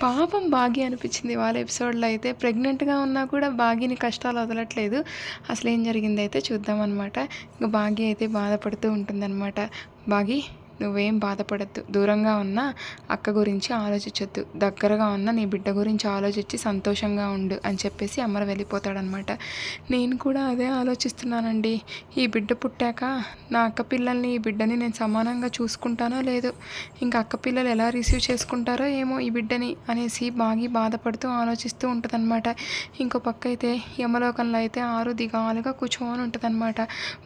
పాపం బాగి అనిపించింది వాళ్ళ ఎపిసోడ్లో అయితే. ప్రెగ్నెంట్గా ఉన్నా కూడా బాగిని కష్టాలు వదలట్లేదు. అసలు ఏం జరిగింది అయితే చూద్దామన్నమాట. ఇంకా బాగి అయితే బాధపడుతూ ఉంటుందన్నమాట. బాగి? నువ్వేం బాధపడద్దు. దూరంగా ఉన్న అక్క గురించి ఆలోచించొద్దు. దగ్గరగా ఉన్న నీ బిడ్డ గురించి ఆలోచించి సంతోషంగా ఉండు అని చెప్పేసి అమర వెళ్ళిపోతాడనమాట నేను కూడా అదే ఆలోచిస్తున్నానండి. ఈ బిడ్డ పుట్టాక నా అక్క పిల్లల్ని ఈ బిడ్డని నేను సమానంగా చూసుకుంటానో లేదో ఇంకా అక్క పిల్లలు ఎలా రిసీవ్ చేసుకుంటారో ఏమో ఈ బిడ్డని అనేసి బాగి బాధపడుతూ ఆలోచిస్తూ ఉంటుందన్నమాట. ఇంకో పక్క అయితే యమలోకంలో అయితే ఆరు దిగాలుగా కూర్చోని ఉంటుందన్నమాట.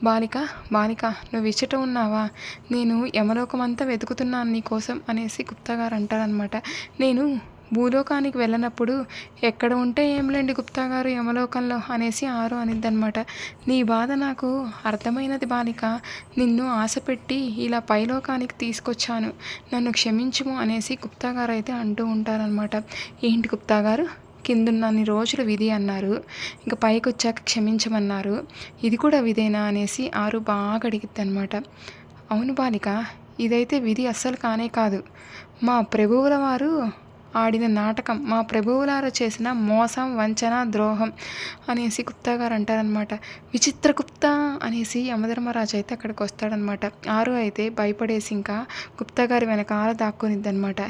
బాలిక బాలిక నువ్వు ఇచ్చట ఉన్నావా? నేను యమలో పరలోకమంతా వెతుకుతున్నాను నీకోసం అనేసి గుప్తా గారు అంటారనమాట నేను భూలోకానికి వెళ్ళినప్పుడు ఎక్కడ ఉంటే ఏంలేండి గుప్తా గారు యమలోకంలో అనేసి ఆరు అనిద్దనమాట నీ బాధ నాకు అర్థమైనది బాలిక నిన్ను ఆశపెట్టి ఇలా పైలోకానికి తీసుకొచ్చాను. నన్ను క్షమించుము అనేసి గుప్తా గారు అయితే అంటూ ఉంటారనమాట ఏంటి గుప్తా గారు కిందున్నన్ని రోజులు విధి అన్నారు. ఇంకా పైకి వచ్చాక క్షమించమన్నారు. ఇది కూడా విధేనా అనేసి ఆరు బాగా అడిగిద్ది అనమాట అవును బాలిక ఇదైతే విధి అస్సలు కానే కాదు. మా ప్రభువుల వారు ఆడిన నాటకం మా ప్రభువులారు చేసిన మోసం వంచన ద్రోహం అనేసి గుప్తా గారు అంటారనమాట విచిత్ర గుప్తా అనేసి యమధర్మరాజు అయితే అక్కడికి వస్తాడనమాట ఆరు అయితే భయపడేసి ఇంకా గుప్తా గారి వెనకాల దాక్కునిద్దనమాట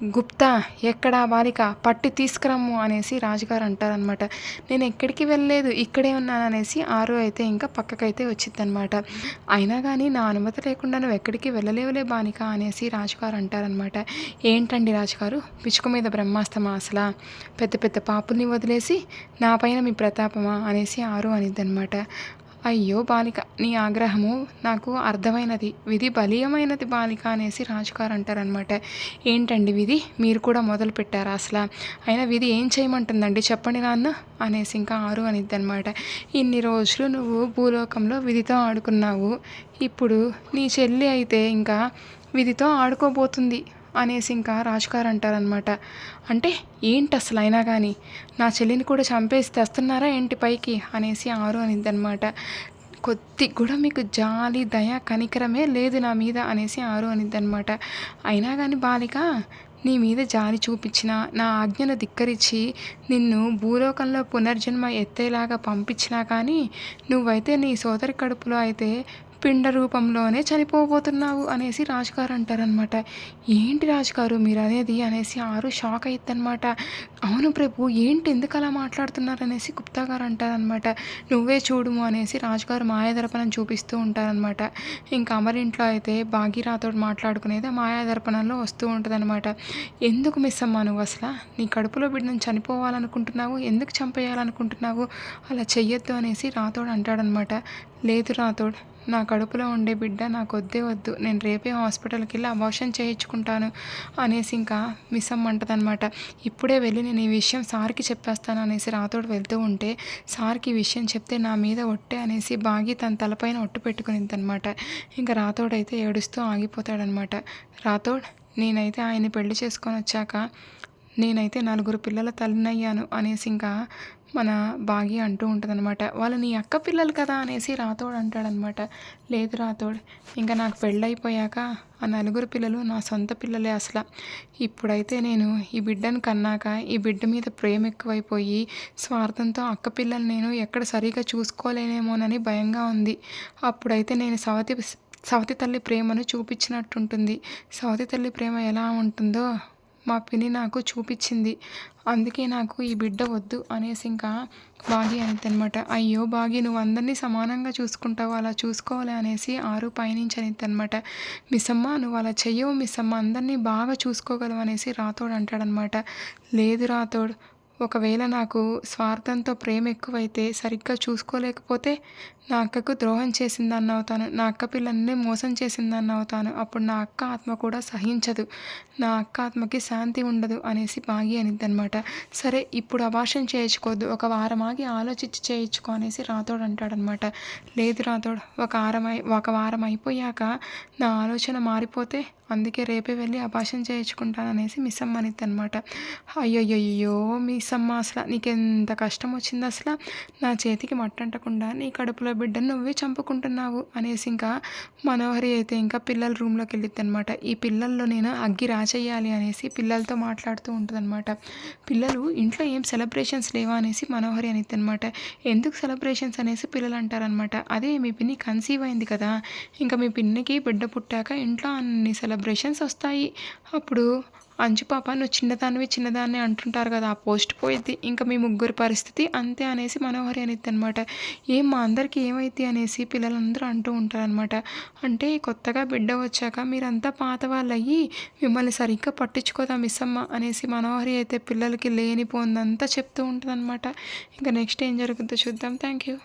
గుప్తా ఎక్కడా బాలిక పట్టి తీసుకురమ్ము అనేసి రాజుగారు అంటారనమాట నేను ఎక్కడికి వెళ్ళలేదు ఇక్కడే ఉన్నాను అనేసి ఆరు అయితే ఇంకా పక్కకైతే వచ్చిందనమాట అయినా కానీ నా అనుమతి లేకుండా నువ్వు ఎక్కడికి వెళ్ళలేవులే బాలిక అనేసి రాజుగారు అంటారనమాట ఏంటండి రాజుగారు? పిచ్చుక మీద బ్రహ్మాస్తమా అసలా? పెద్ద పెద్ద పాపుల్ని వదిలేసి నా పైన మీ ప్రతాపమా అనేసి ఆరు అనిద్దనమాట అయ్యో బాలిక నీ ఆగ్రహము నాకు అర్థమైనది. విధి బలీయమైనది బాలిక అనేసి రాజుగారు అంటారనమాట ఏంటండి విధి? మీరు కూడా మొదలు పెట్టారా అసలు? అయినా విధి ఏం చేయమంటుందండి? చెప్పండి నాన్న అనేసి ఇంకా ఆరు అనిద్ది అనమాట ఇన్ని రోజులు నువ్వు భూలోకంలో విధితో ఆడుకున్నావు. ఇప్పుడు నీ చెల్లి అయితే ఇంకా విధితో ఆడుకోబోతుంది. అనేసి ఇంకా రాజుగారు అంటారనమాట అంటే ఏంటి అసలు అయినా కానీ నా చెల్లిని కూడా చంపేసి తెస్తున్నారా ఏంటి పైకి? అనేసి ఆరు అనిద్దనమాట కొద్ది కూడా మీకు జాలి దయ కనికరమే లేదు నా మీద అనేసి ఆరు అనిద్దనమాట అయినా కానీ బాలిక నీ మీద జాలి చూపించిన నా ఆజ్ఞను ధిక్కరించి నిన్ను భూలోకంలో పునర్జన్మ ఎత్తేలాగా పంపించినా కానీ నువ్వైతే నీ సోదరి కడుపులో అయితే పిండ రూపంలోనే చనిపోబోతున్నావు అనేసి రాజుగారు అంటారనమాట ఏంటి రాజుగారు మీరు అనేది అనేసి ఆరు షాక్ అయిద్దనమాట అవును ప్రభు ఏంటి ఎందుకు అలా మాట్లాడుతున్నారు అనేసి గుప్తా గారు అంటారనమాట నువ్వే చూడుము అనేసి రాజుగారు మాయాదర్పణం చూపిస్తూ ఉంటారనమాట ఇంకా అమరింట్లో అయితే భాగీరాతో మాట్లాడుకునేది ఆ మాయాదర్పణంలో వస్తూ ఉంటుందన్నమాట. ఎందుకు మిస్ అమ్మా నువ్వు అసలు? నీ కడుపులో బిడ్డను చనిపోవాలనుకుంటున్నావు ఎందుకు చంపేయాలనుకుంటున్నావు? అలా చెయ్యొద్దు అనేసి రాతోడు అంటాడనమాట లేదు రాతోడు నా కడుపులో ఉండే బిడ్డ నాకు వద్దే. వద్దు నేను రేపే హాస్పిటల్కి వెళ్ళి అబార్షన్ చేయించుకుంటాను అనేసి ఇంకా మిస్ అమ్మంటదనమాట ఇప్పుడే వెళ్ళి నేను ఈ విషయం సార్కి చెప్పేస్తాను అనేసి రాతోడు వెళ్తూ ఉంటే సార్కి ఈ విషయం చెప్తే నా మీద ఒట్టే అనేసి బాగి తన తలపైన ఒట్టు పెట్టుకునిందనమాట ఇంకా రాతోడైతే ఏడుస్తూ ఆగిపోతాడనమాట రాతోడ్ నేనైతే ఆయన్ని పెళ్ళి చేసుకొని వచ్చాక నేనైతే నలుగురు పిల్లల తల్లినయ్యాను అనేసి ఇంకా మన బాగి అంటూ ఉంటుందన్నమాట. వాళ్ళు నీ అక్క పిల్లలు కదా అనేసి రాతోడు అంటాడనమాట లేదు రాతోడు ఇంకా నాకు పెళ్ళైపోయాక ఆ నలుగురు పిల్లలు నా సొంత పిల్లలే అసలు. ఇప్పుడైతే నేను ఈ బిడ్డను కన్నాక ఈ బిడ్డ మీద ప్రేమ ఎక్కువైపోయి స్వార్థంతో అక్క పిల్లలు నేను ఎక్కడ సరిగా చూసుకోలేనేమోనని భయంగా ఉంది. అప్పుడైతే నేను సవతి సవతి తల్లి ప్రేమను చూపించినట్టుంటుంది. సవతి తల్లి ప్రేమ ఎలా ఉంటుందో మా పిన్ని నాకు చూపించింది. అందుకే నాకు ఈ బిడ్డ వద్దు అనేసి ఇంకా బాగి అనిద్దనమాట అయ్యో బాగి నువ్వు అందరినీ సమానంగా చూసుకుంటావు? అలా చూసుకోవాలి అనేసి ఆరు పైనుంచి అనిద్దనమాట మిస్సమ్మ నువ్వు అలా చెయ్యవు మిస్సమ్మ అందరినీ బాగా చూసుకోగలవు అనేసి రాతోడు అంటాడనమాట లేదు రాతోడు ఒకవేళ నాకు స్వార్థంతో ప్రేమ ఎక్కువైతే సరిగ్గా చూసుకోలేకపోతే నా అక్కకు ద్రోహం చేసిందని అవుతాను నా అక్క పిల్లల్ని మోసం చేసిందని అవుతాను అప్పుడు నా అక్క ఆత్మ కూడా సహించదు. నా అక్క ఆత్మకి శాంతి ఉండదు అనేసి బాగి అనిద్దనమాట సరే ఇప్పుడు అభాషణ చేయించుకోవద్దు. ఒక వారం ఆగి ఆలోచించి చేయించుకో అనేసి రాతోడు అంటాడనమాట లేదు రాతోడు ఒక వారం అయి ఒక వారం అయిపోయాక నా ఆలోచన మారిపోతే అందుకే రేపే వెళ్ళి అభాషణ చేయించుకుంటాను అనేసి మిస్ అమ్మ అనిద్ది అనమాట అయ్యయ్యో మిస్ అమ్మ అసలు నీకెంత కష్టం వచ్చింది అసలు? నా చేతికి మట్టంటకుండా నీ కడుపులో బిడ్డను నువ్వే చంపుకుంటున్నావు అనేసి ఇంకా మనోహరి అయితే ఇంకా పిల్లల రూమ్లోకి వెళ్ళిద్ది అనమాట. ఈ పిల్లల్లో నేను అగ్గి రాచేయాలి అనేసి పిల్లలతో మాట్లాడుతూ ఉంటుందన్నమాట. పిల్లలు ఇంట్లో ఏం సెలబ్రేషన్స్ లేవా అనేసి మనోహరి అనిద్ది అనమాట. ఎందుకు సెలబ్రేషన్స్ అనేసి పిల్లలు అంటారనమాట అదే మీ పిన్ని కన్సీవ్ అయింది కదా ఇంకా మీ పిన్నికి బిడ్డ పుట్టాక ఇంట్లో అన్ని సెలబ్రేషన్స్ వస్తాయి. అప్పుడు అంచు పాప నువ్వు చిన్నదానివి చిన్నదాన్ని అంటుంటారు కదా ఆ పోస్ట్ పోయిద్ది. ఇంకా మీ ముగ్గురి పరిస్థితి అంతే అనేసి మనోహరి అనిద్ది అనమాట ఏం మా అందరికీ ఏమైద్ది అనేసి పిల్లలందరూ అంటూ ఉంటారనమాట. అంటే కొత్తగా బిడ్డ వచ్చాక మీరంతా పాత వాళ్ళు అయ్యి మిమ్మల్ని సరిగ్గా పట్టించుకోదా మిస్ అమ్మ అనేసి మనోహరి అయితే పిల్లలకి లేనిపోందంతా చెప్తూ ఉంటుందన్నమాట ఇంకా నెక్స్ట్ ఏం జరుగుతుందో చూద్దాం. Thank you.